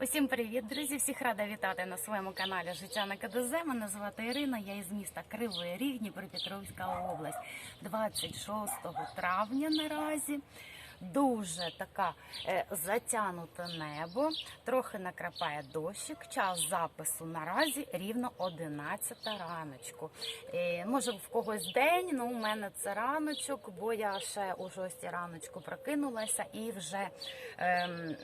Усім привіт, друзі! Всіх рада вітати на своєму каналі Життя на КДЗ. Мене звати Ірина. Я із міста Кривий Ріг, Дніпропетровська область. 26 травня наразі. Дуже така е, затянуте небо, трохи накрапає дощик. Час запису наразі рівно 11 раночку. Е, може в когось день, ну у мене це раночок, бо я ще о 6 раночку прокинулася і вже. ем,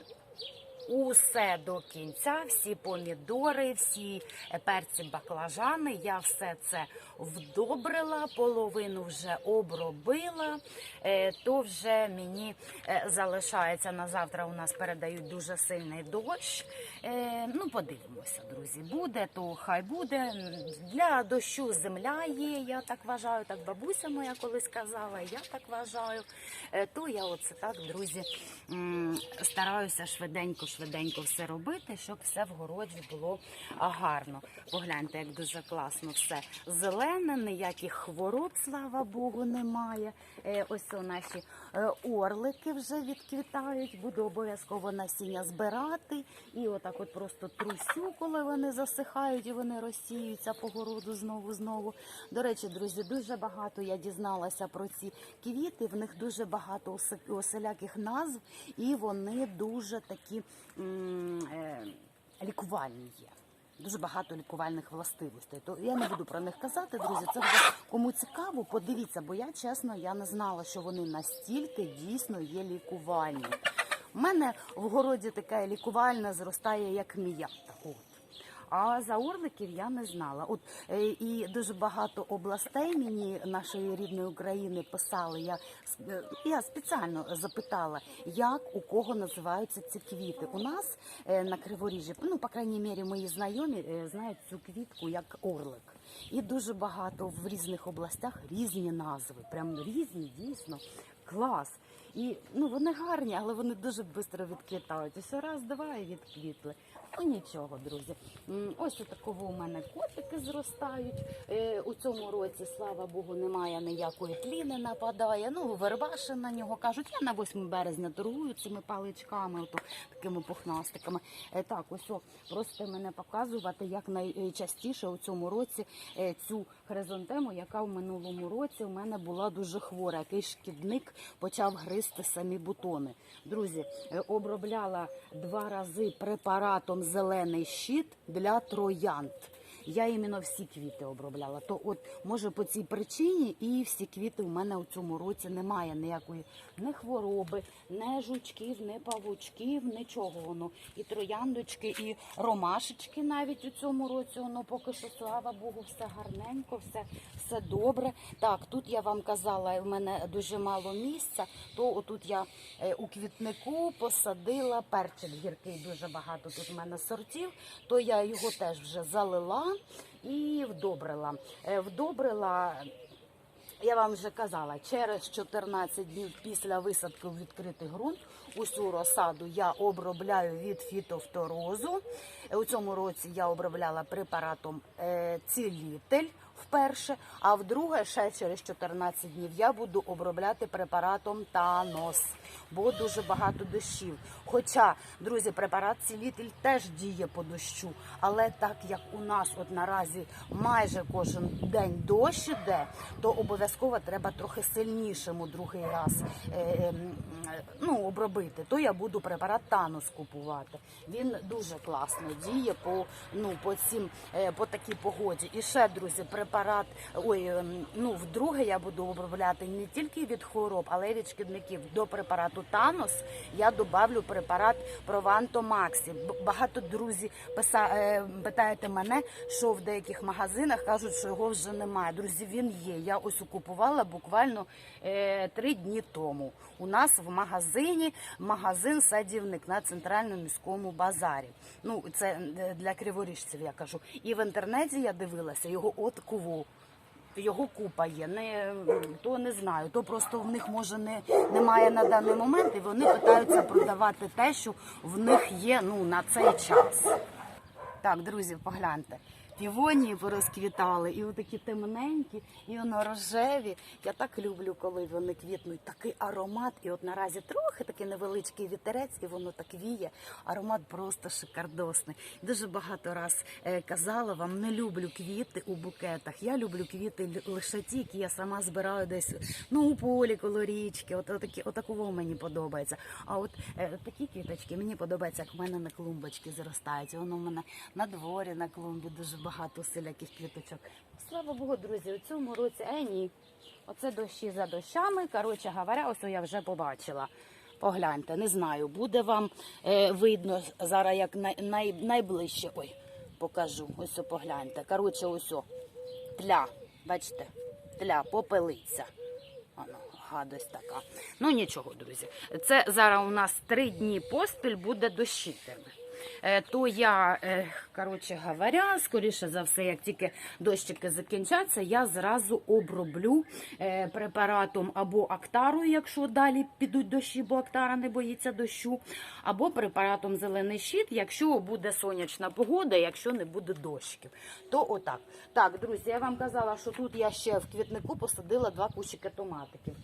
Усе до кінця, всі помідори, всі перці баклажани. Я все це вдобрила, половину вже обробила. Е, То вже мені е, залишається на завтра. У нас передають дуже сильний дощ. Е, Ну, подивимося, друзі. Буде, то хай буде. Для дощу земля є. Я так вважаю. Так бабуся моя колись казала. Я так вважаю. То я оце так, друзі, стараюся швиденько, швиденько все робити, щоб все в городі було гарно. Погляньте, як дуже класно все зелене, ніяких хвороб, слава Богу, немає. Е, Ось у наші орлики вже відквітають. Буду обов'язково насіння збирати. І отак от просто трусю, коли вони засихають і вони розсіюються по городу знову знову. До речі, друзі, дуже багато я дізналася про ці квіти. В них дуже багато оселяких назв, і вони дуже такі е, лікувальні є. Дуже багато лікувальних властивостей. То я не буду про них казати, друзі. Це вже кому цікаво, подивіться, бо я чесно я не знала, що вони настільки дійсно є лікувальні. У мене в городі таке лікувальне зростає, як мія. От. А за орликів я не знала. От е, і дуже багато областей мені нашої рідної України писали. Я е, я спеціально запитала, як у кого називаються ці квіти. У нас е, на Криворіжжі, ну по крайній мірі, мої знайомі знають цю квітку як орлик. І дуже багато в різних областях різні назви. Прям різні, дійсно. Клас. І ну вони гарні, але вони дуже швидко відквітають. Ось раз, два і відквітли. Ну нічого, друзі. Ось такого у мене котики зростають. Е, у цьому році, слава Богу, немає ніякої тліни нападає. Ну, вербаши на нього кажуть. Я на 8 березня торгую цими паличками, ото такими пухнастиками. Е, так, ось о, просто мене показувати, як найчастіше у цьому році е, цю хризантему, яка в минулому році у мене була дуже хвора. Який шкідник почав гризти самі бутони. Друзі, е, обробляла два рази препаратом зелений щит для троянд. Я іменно всі квіти обробляла. То от може по цій причині і всі квіти у мене у цьому році немає ніякої не хвороби, не жучків, не павучків, нічого воно. І трояндочки, і ромашечки навіть у цьому році воно поки що, слава Богу, все гарненько, все, все добре. Так, тут я вам казала, в мене дуже мало місця, то отут я е, у квітнику посадила перчик гіркий, дуже багато тут у мене сортів, то я його теж вже залила і вдобрила. Е, Вдобрила я вам вже казала, через 14 днів після висадки в відкритий ґрунт усю розсаду я обробляю від фітофторозу. Е, У цьому році я обробляла препаратом е, цілітель вперше, а вдруге ще через 14 днів я буду обробляти препаратом Танос, бо дуже багато дощів. Хоча, друзі, препарат цілітель теж діє по дощу, але так як у нас от наразі майже кожен день дощ іде, то обов'язково треба трохи сильнішому другий раз е, ем, е, ну, обробити. То я буду препарат Танос купувати. Він дуже класно діє по ну по цим е, по такій погоді. І ще друзі, препарат. Ой, ем, ну вдруге я буду обробляти не тільки від хвороб, але й від шкідників. До препарату Танос я добавлю препарат Прованто Максі. Багато друзі е, питаєте мене, що в деяких магазинах кажуть, що його вже немає. Друзі, він є. Я ось купувала буквально е, три дні тому. У нас в магазині магазин садівник на центральному міському базарі. Ну це е, для криворіжців, я кажу. І в інтернеті я дивилася його от куву. Його купа є, не то не знаю. То просто в них може не немає на даний момент, і вони питаються продавати те, що в них є ну на цей час. Так, друзі, погляньте. Півонії порозквітали, і отакі темненькі, і воно рожеві. Я так люблю, коли вони квітнуть. Такий аромат. І от наразі трохи такий невеличкий вітерець, і воно так віє. Аромат просто шикардосний. Дуже багато раз е, казала вам, не люблю квіти у букетах. Я люблю квіти лише ті, які я сама збираю десь ну, у полі коло річки. От, отакі, отакого мені подобається. А от е, такі квіточки мені подобається, як в мене на клумбочці зростають. Воно в мене на дворі на клумбі дуже багато всіляких квіточок. Слава Богу, друзі, у цьому році е, ні. Оце дощі за дощами. Коротше говоря, ось я вже побачила. Погляньте, не знаю, буде вам е, видно зараз як най, най, найближче. Ой, покажу. Ось о, погляньте. Коротше, ось о, тля. Бачите, тля, попелиться. Воно, гадость така. Ну нічого, друзі. Це зараз у нас три дні поспіль буде дощитиме. Е, То я, е, коротше говоря, скоріше за все, як тільки дощики закінчаться, я зразу оброблю е, препаратом або актарою, якщо далі підуть дощі, бо актара не боїться дощу, або препаратом зелений щит, якщо буде сонячна погода, якщо не буде дощиків. То отак. Так, друзі, я вам казала, що тут я ще в квітнику посадила два кущики томатиків.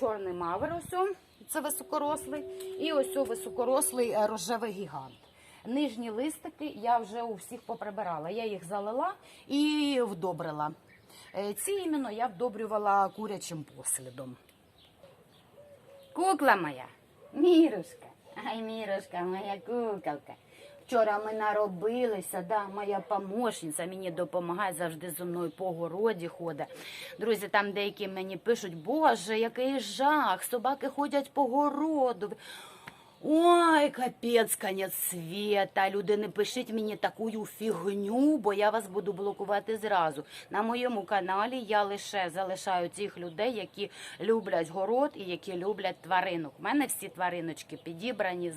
Чорний мавер ось, о, це високорослий, і ось о високорослий е, рожевий гігант. Нижні листики я вже у всіх поприбирала. Я їх залила і вдобрила. Е, Ці іменно я вдобрювала курячим послідом. Кукла моя, Мірушка. Ай, Мірушка, моя куколка. Вчора ми наробилися, да, моя помощниця мені допомагає завжди зі мною по городі ходить. Друзі, там деякі мені пишуть, Боже, який жах, собаки ходять по городу. Ой, капець, конець світа. Люди, не пишіть мені таку фігню, бо я вас буду блокувати зразу. На моєму каналі я лише залишаю тих людей, які люблять город і які люблять тваринок. У мене всі твариночки підібрані з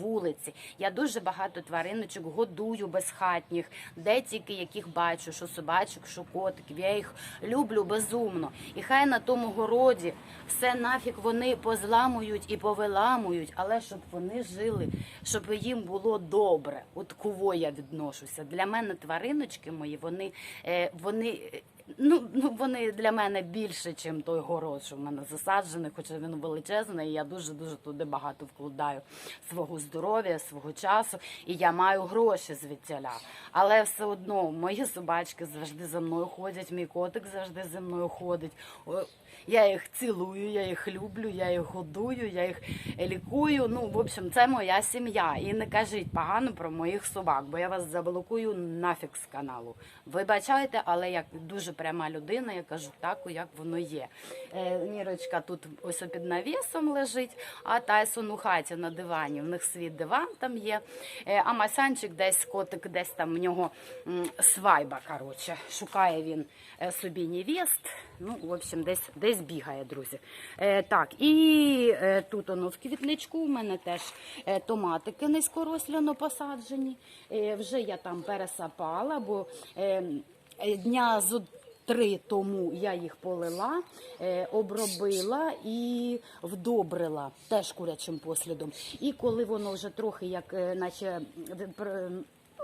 вулиці. Я дуже багато твариночок годую безхатніх, де тільки яких бачу, що собачок, що котиків. Я їх люблю безумно. І хай на тому городі все нафіг вони позламують і повиламують, але щоб вони жили, щоб їм було добре. От кого я відношуся. Для мене твариночки мої, вони, е, вони. Ну, ну вони для мене більше, ніж той город, що в мене засаджений, хоча він величезний, і я дуже дуже туди багато вкладаю свого здоров'я, свого часу, і я маю гроші звідтіля. Але все одно мої собачки завжди за мною ходять, мій котик завжди за мною ходить. Я їх цілую, я їх люблю, я їх годую, я їх лікую. Ну, в общем, це моя сім'я. І не кажіть погано про моїх собак, бо я вас заблокую нафіг з каналу. Вибачайте, але як дуже пряма людина, я кажу так, як воно є. Е, Мірочка тут ось під навісом лежить, а Тайсон у хаті на дивані. В них свій диван там є. Е, а Масянчик десь котик, десь там в нього м, свайба. Коротше, шукає він е, собі невест. Ну, в общем, десь десь бігає, друзі. Е, так, і е, тут воно в квітничку. У мене теж е, томатики низькоросляно посаджені. Е, вже я там пересапала, бо е, е, дня з три тому я їх полила, е, обробила і вдобрила теж курячим послідом. І коли воно вже трохи як е, наче е,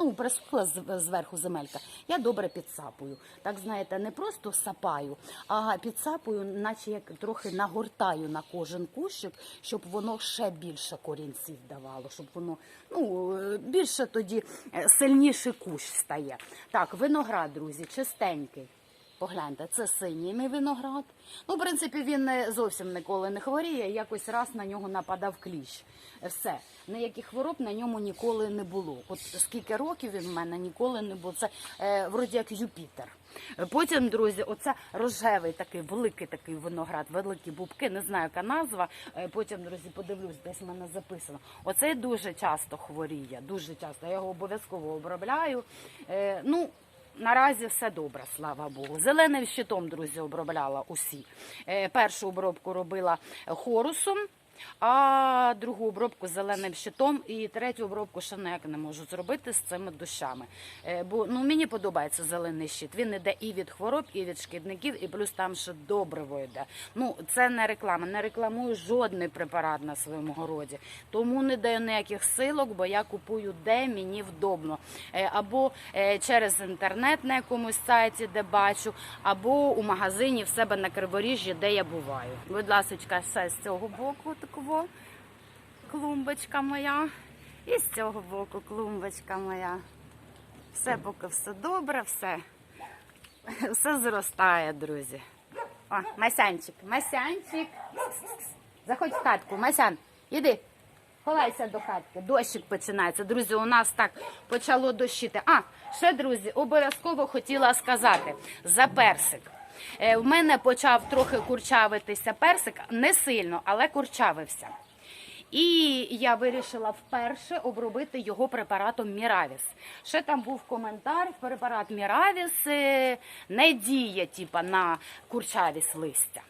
ну, присохла зверху земелька, я добре підсапую. Так знаєте, не просто сапаю, а підсапую, наче як трохи нагортаю на кожен кущик, щоб воно ще більше корінців давало, щоб воно ну, більше тоді е, сильніший кущ стає. Так, виноград, друзі, чистенький. Погляньте, це синій мій виноград. Ну, в принципі, він не зовсім ніколи не хворіє. Якось раз на нього нападав кліщ. Все. Ніяких хвороб на ньому ніколи не було. От скільки років він в мене ніколи не було. Це е, вроді як Юпітер. Потім, друзі, оце рожевий такий великий такий виноград, великі бубки, не знаю, яка назва. Е, Потім, друзі, подивлюсь, десь в мене записано. Оцей дуже часто хворіє, дуже часто. Я його обов'язково обробляю. Е, ну, Наразі все добре, слава Богу. Зеленим щитом, друзі, обробляла усі. Е, першу обробку робила хорусом. А другу обробку зеленим щитом і третю обробку ще ніяк не можу зробити з цими дощами. Е, Бо ну мені подобається зелений щит. Він іде і від хвороб, і від шкідників, і плюс там ще добриво йде. Ну це не реклама. Не рекламую жодний препарат на своєму городі. Тому не даю ніяких силок, бо я купую де мені вдобно. Е, Або е, через інтернет на якомусь сайті, де бачу, або у магазині в себе на Криворіжжі, де я буваю. Будь ласка, все з цього боку такого клумбочка моя. І з цього боку клумбочка моя. Все поки все добре, все. Все зростає, друзі. О, Масянчик, Масянчик. Заходь в хатку, Масян, іди. Ховайся до хатки. Дощик починається. Друзі, у нас так почало дощити. А, ще, друзі, обов'язково хотіла сказати за персик. Е, В мене почав трохи курчавитися персик, не сильно, але курчавився. І я вирішила вперше обробити його препаратом Міравіс. Ще там був коментар: препарат Міравіс е, не діє типа, на курчавість листя.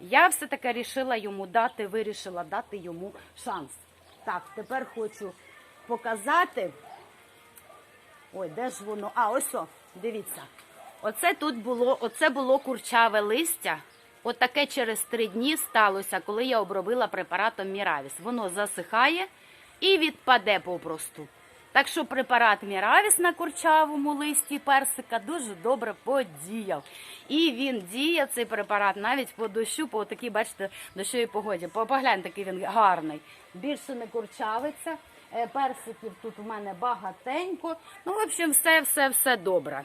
Я все-таки вирішила йому дати, вирішила дати йому шанс. Так, тепер хочу показати. Ой, де ж воно? А, ось, о, дивіться. Оце тут було, оце було курчаве листя. Отаке через три дні сталося, коли я обробила препаратом Міравіс. Воно засихає і відпаде попросту. Так що препарат Міравіс на курчавому листі персика дуже добре подіяв. І він діє, цей препарат, навіть по дощу, по такій, бачите, дощовій погоді. Погляньте, який він гарний. Більше не курчавиться. Е, Персиків тут у мене багатенько. Ну, в общем, все, все, все добре.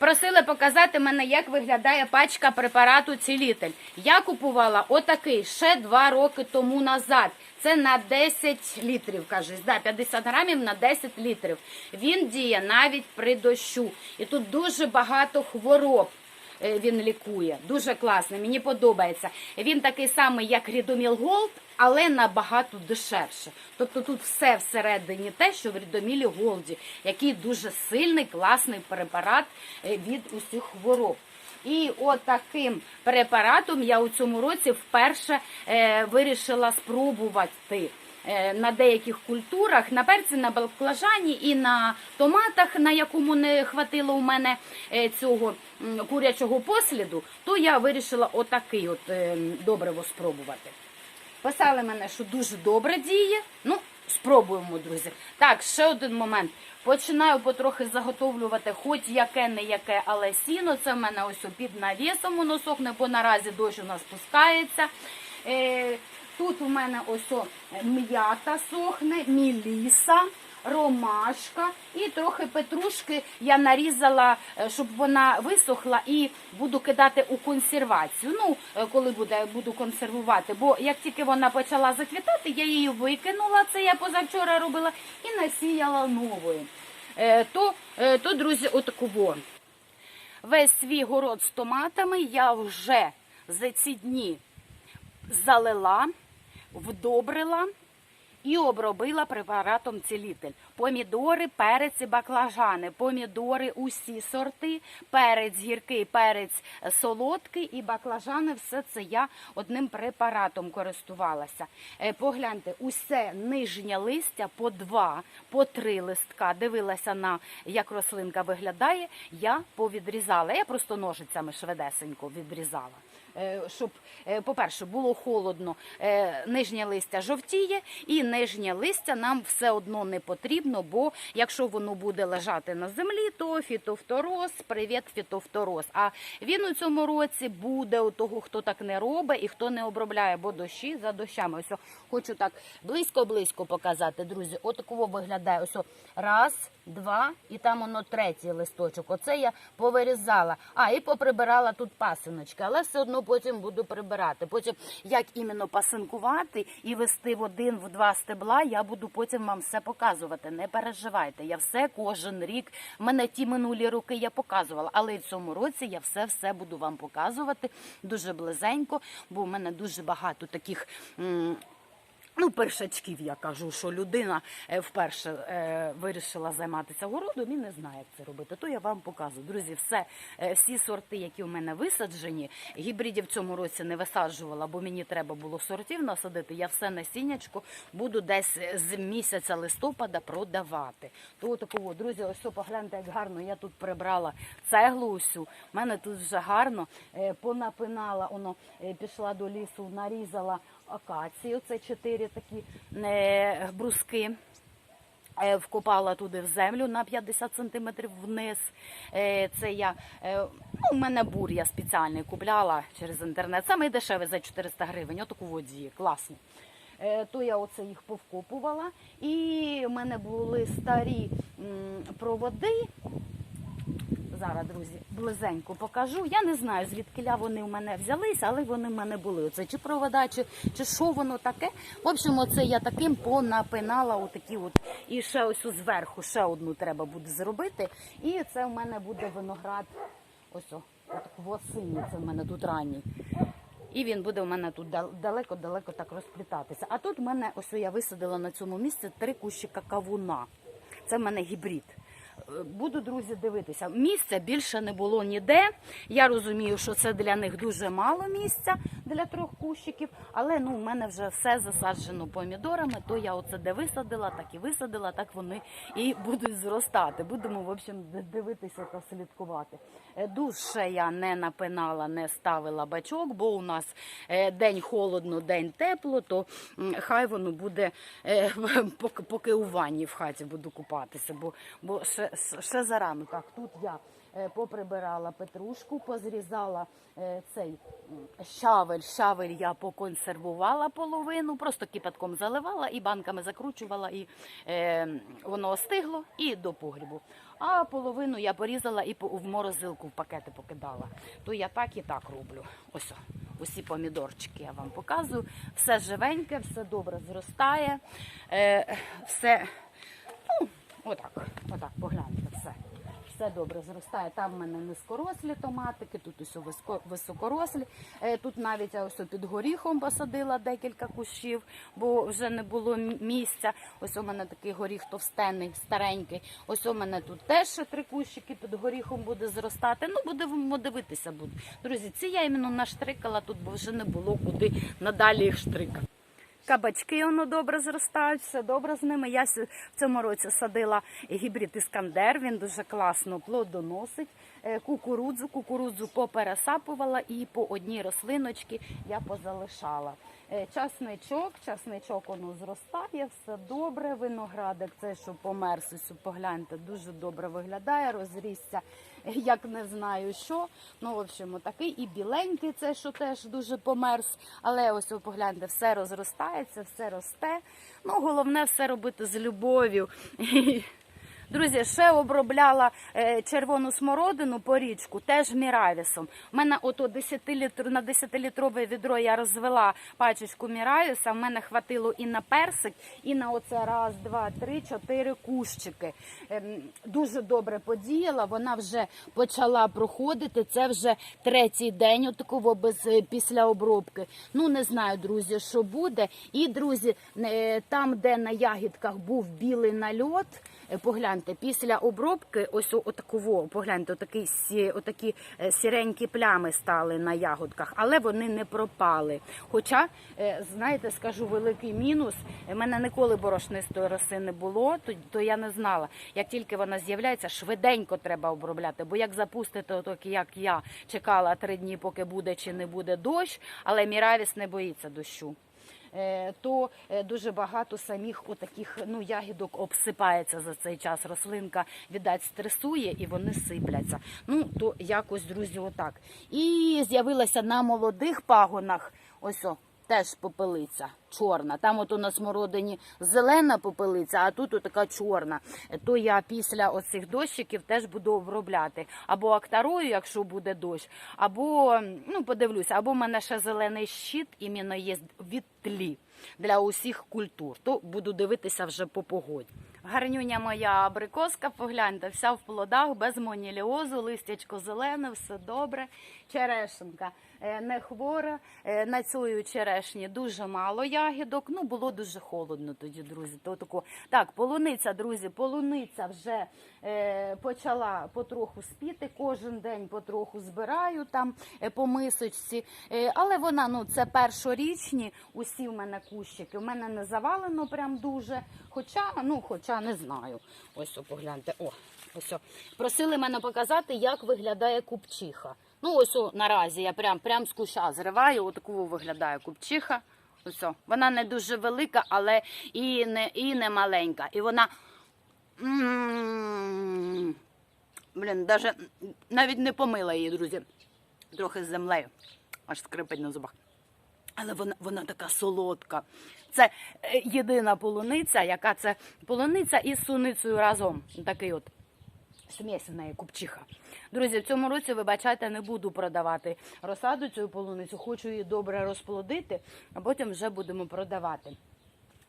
Просили показати мене, як виглядає пачка препарату цілітель. Я купувала отакий ще два роки тому назад. Це на 10 літрів, кажуть, да, 50 грамів на 10 літрів. Він діє навіть при дощу. І тут дуже багато хвороб він лікує. Дуже класний, мені подобається. Він такий самий, як Рідоміл Голд, але набагато дешевше. Тобто тут все всередині те, що в Рідомілі Голді, який дуже сильний, класний препарат е, від усіх хвороб. І от препаратом я у цьому році вперше е, вирішила спробувати е, на деяких культурах, на перці, на баклажані і на томатах, на якому не хватило у мене е, цього курячого посліду, то я вирішила отакий от е, добриво спробувати. Писали мене, що дуже добре діє. Ну, спробуємо, друзі. Так, ще один момент. Починаю потрохи заготовлювати хоч яке не яке, але сіно. Це в мене ось під навісом воно сохне, бо наразі дощ у нас спускається. Тут у мене ось м'ята сохне, міліса. Ромашка і трохи петрушки я нарізала, е, щоб вона висохла, і буду кидати у консервацію. Ну, е, коли буде, буду консервувати. Бо як тільки вона почала заквітати, я її викинула. Це я позавчора робила і насіяла новою. Е, То, то друзі, отаково. Весь свій город з томатами я вже за ці дні залила, вдобрила і обробила препаратом цілитель. Помідори, перець і баклажани, помідори усі сорти, перець гіркий, перець солодкий і баклажани. Все це я одним препаратом користувалася. Е, Погляньте, усе нижнє листя по два, по три листка. Дивилася на як рослинка виглядає. Я повідрізала. Я просто ножицями швидесенько відрізала. Е, Щоб, е, по-перше, було холодно, е, нижнє листя жовтіє, і нижнє листя нам все одно не потрібно, бо якщо воно буде лежати на землі, то фітофтороз, привіт, фітофтороз. А він у цьому році буде у того, хто так не робить і хто не обробляє, бо дощі за дощами. Ось хочу так близько-близько показати, друзі. Отакого виглядає. Ось раз, два, і там воно третій листочок. Оце я повирізала. А, і поприбирала тут пасиночки, але все одно потім буду прибирати. Потім як іменно пасинкувати і вести в один, в два стебла, я буду потім вам все показувати. Не переживайте. Я все кожен рік. Мене ті минулі роки я показувала, але в цьому році я все все буду вам показувати дуже близенько, бо в мене дуже багато таких. Ну, першачків я кажу, що людина е, вперше е, вирішила займатися городом і не знає, як це робити. То я вам показую. Друзі, все, е, всі сорти, які у мене висаджені, гібридів в цьому році не висаджувала, бо мені треба було сортів насадити. Я все насіннячко буду десь з місяця листопада продавати. То такого, друзі, ось о, погляньте, як гарно. Я тут прибрала цеглу усю. У мене тут вже гарно понапинала, воно пішла до лісу, нарізала акацію. Це чотири такі е, бруски. Е, Вкопала туди в землю на 50 сантиметрів вниз. Е, Це я ну, у мене бур я спеціальний купляла через інтернет. Саме дешевий за 400 гривень. Отаку воді, класно. То я оце їх повкопувала. І в мене були старі проводи. Зараз, друзі, близенько покажу. Я не знаю, звідки вони в мене взялися, але вони в мене були. Оце чи провода, чи, чи що воно таке. В общем, оце я таким понапинала отакі от. І ще ось зверху ще одну треба буде зробити. І це в мене буде виноград. Ось о, восені, це в мене тут ранній. І він буде у мене тут далеко-далеко так розплітатися. А тут в мене ось я висадила на цьому місці три кущика кавуна. Це в мене гібрид. Буду, друзі, дивитися. Місця більше не було ніде. Я розумію, що це для них дуже мало місця для трьох кущиків, але ну, в мене вже все засаджено помідорами, то я оце де висадила, так і висадила, так вони і будуть зростати. Будемо, в общем, дивитися та слідкувати. Е, Душе я не напинала, не ставила бачок, бо у нас е, день холодно, день тепло, то хай воно буде, е, поки у ванні в хаті буду купатися, бо, бо ще, ще зарано. Так, тут я е, поприбирала петрушку, позрізала е, цей м, щавель. Щавель я поконсервувала половину, просто кипятком заливала і банками закручувала, і е, воно остигло і до погрібу. А половину я порізала і в морозилку в пакети покидала. То я так і так роблю. Ось усі помідорчики я вам показую. Все живеньке, все добре зростає. Все, отак, отак, погляньте, все. Все добре зростає. Там в мене низькорослі томатики, тут усе високорослі. Е, Тут навіть я ось під горіхом посадила декілька кущів, бо вже не було місця. Ось у мене такий горіх товстенний, старенький. Ось у мене тут теж три кущики під горіхом буде зростати. Ну, будемо дивитися. Буде. Друзі, ці я іменно наштрикала тут, бо вже не було куди надалі їх штрикати. Кабачки воно добре зростають, все добре з ними. Я в цьому році садила гібрид Іскандер, він дуже класно плодоносить. Е, Кукурудзу, кукурудзу попересапувала і по одній рослиночці я позалишала. Е, Часничок, часничок воно зростає, все добре. Виноградик, це що померз, ось погляньте, дуже добре виглядає, розрісся, як не знаю що. Ну, в общем, такий і біленький, це що теж дуже померз. Але ось погляньте, все розростається, все росте. Ну, головне все робити з любов'ю. Друзі, ще обробляла е, червону смородину по річку, теж міравісом. У мене ото 10 літр, на 10-літрове відро я розвела пачечку міравіса. В мене хватило і на персик, і на оце раз, два, три, чотири кущики. Ем, дуже добре подіяла. Вона вже почала проходити. Це вже третій день, отакого без е, після обробки. Ну не знаю, друзі, що буде. І друзі, е, там, де на ягідках був білий нальот. Е, Погляньте, після обробки, ось отаково, погляньте, отакі, отакі е, сіренькі плями стали на ягодках, але вони не пропали. Хоча, е, знаєте, скажу великий мінус. У мене ніколи борошнистої роси не було, то, то я не знала. Як тільки вона з'являється, швиденько треба обробляти. Бо як запустити, отак, як я чекала три дні, поки буде чи не буде дощ, але Міравіс не боїться дощу то е, дуже багато самих отаких ну, ягідок обсипається за цей час. Рослинка, віддать, стресує і вони сипляться. Ну, то якось, друзі, отак. І з'явилася на молодих пагонах ось о, теж попелиця чорна. Там от у нас смородині зелена попелиця, а тут отака чорна. То я після оцих дощиків теж буду обробляти. Або актарою, якщо буде дощ, або ну подивлюся, або в мене ще зелений щит іменно є від тлі для усіх культур. То буду дивитися вже по погоді. Гарнюня моя абрикоска, погляньте, вся в плодах, без моніліозу, листячко зелене, все добре. Черешенка не хвора. Е, На цій черешні дуже мало ягідок. Ну, було дуже холодно тоді, друзі. То тако. Так, полуниця, друзі, полуниця вже е, почала потроху спіти. Кожен день потроху збираю там е, по мисочці. Е, але вона, ну, це першорічні, усі в мене кущики. У мене не завалено прям дуже. Хоча, ну, хоча не знаю. Ось о, погляньте. О, ось. о. Просили мене показати, як виглядає купчиха. Ну, ось о, наразі я прям, прям з куща зриваю, отаку виглядає купчиха. Ось о. Вона не дуже велика, але і не, і не маленька. І вона. Блін, навіть не помила її, друзі. Трохи з землею. Аж скрипить на зубах. Але вона, вона така солодка. Це е, єдина полуниця, яка це полуниця із суницею разом. Такий от смесь в неї купчиха. Друзі, в цьому році, вибачайте, не буду продавати розсаду цю полуницю. Хочу її добре розплодити, а потім вже будемо продавати.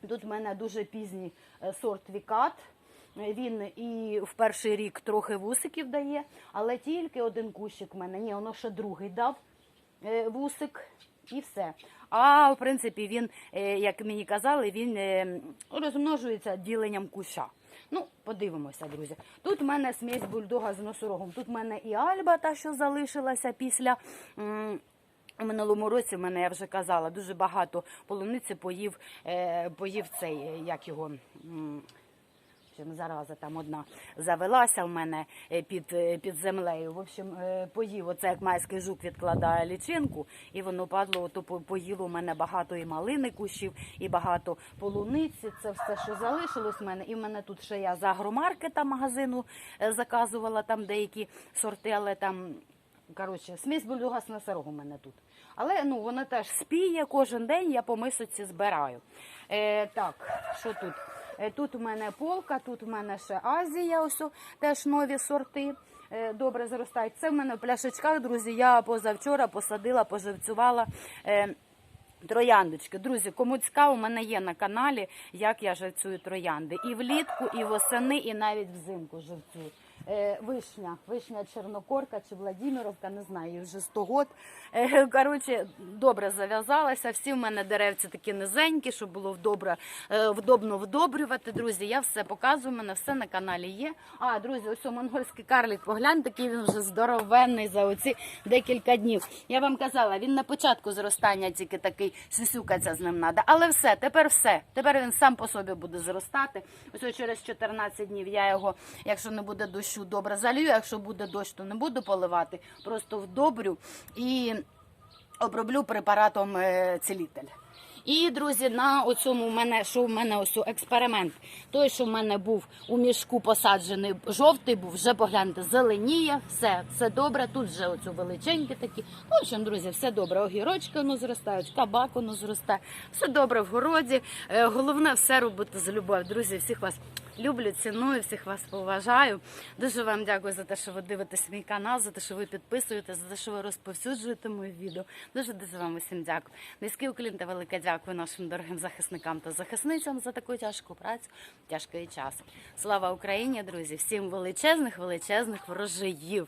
Тут в мене дуже пізній е, сорт Вікат. Він і в перший рік трохи вусиків дає, але тільки один кущик в мене. Ні, воно ще другий дав е, вусик і все. А в принципі, він, е, як мені казали, він розмножується діленням куща. Ну, подивимося, друзі. Тут в мене смесь бульдога з носорогом. Тут в мене і альба, та що залишилася після. у минулому році в мене я вже казала, дуже багато полуниці поїв, е, поїв цей, е, як його. М, Чим зараза там одна завелася в мене е, під, е, під землею. В общем, е, поїв оце як майський жук відкладає лічинку, і воно падло, то поїло у мене багато і малини кущів, і багато полуниці. Це все, що залишилось в мене. І в мене тут ще я з агромаркета магазину заказувала там деякі сорти, але там. Коротше, смесь бульдога з у мене тут. Але ну, вона теж спіє кожен день, я по мисоці збираю. Е, так, що тут? Е, Тут у мене полка, тут у мене ще Азія, ось теж нові сорти. е, Добре зростають. Це в мене в пляшечках, друзі. Я позавчора посадила, поживцювала. е, Трояндочки, друзі, кому цікаво, у мене є на каналі, як я живцюю троянди. І влітку, і восени, і навіть взимку живцюю. Е, вишня, вишня Чорнокорка чи Владимировка, не знаю, їй вже 100 год. Е, коротше, добре зав'язалася. Всі в мене деревці такі низенькі, щоб було добре, е, вдобно вдобрювати. Друзі, я все показую, у мене все на каналі є. А, друзі, ось монгольський карлик, погляньте, який він вже здоровенний за оці декілька днів. Я вам казала, він на початку зростання тільки такий сюсюкаться з ним треба. Але все, тепер все. Тепер він сам по собі буде зростати. Ось через 14 днів я його, якщо не буде дощу, добре залью. Якщо буде дощ, то не буду поливати. Просто вдобрю і оброблю препаратом е, цілитель. І, друзі, на оцьому в мене, що в мене ось експеримент. Той, що в мене був у мішку посаджений, жовтий був, вже погляньте, зеленіє, все, все добре. Тут вже оцю величенькі такі. Ну, в общем, друзі, все добре. Огірочки воно зростають, кабак воно зростає. Все добре в городі. Е, Головне все робити з любов'ю. Друзі, всіх вас люблю, ціную, всіх вас поважаю. Дуже вам дякую за те, що ви дивитесь мій канал, за те, що ви підписуєтесь, за те, що ви розповсюджуєте мої відео. Дуже дуже вам усім дякую. Низький уклін та велике дякую нашим дорогим захисникам та захисницям за таку тяжку працю, тяжкий час. Слава Україні, друзі! Всім величезних, величезних врожаїв!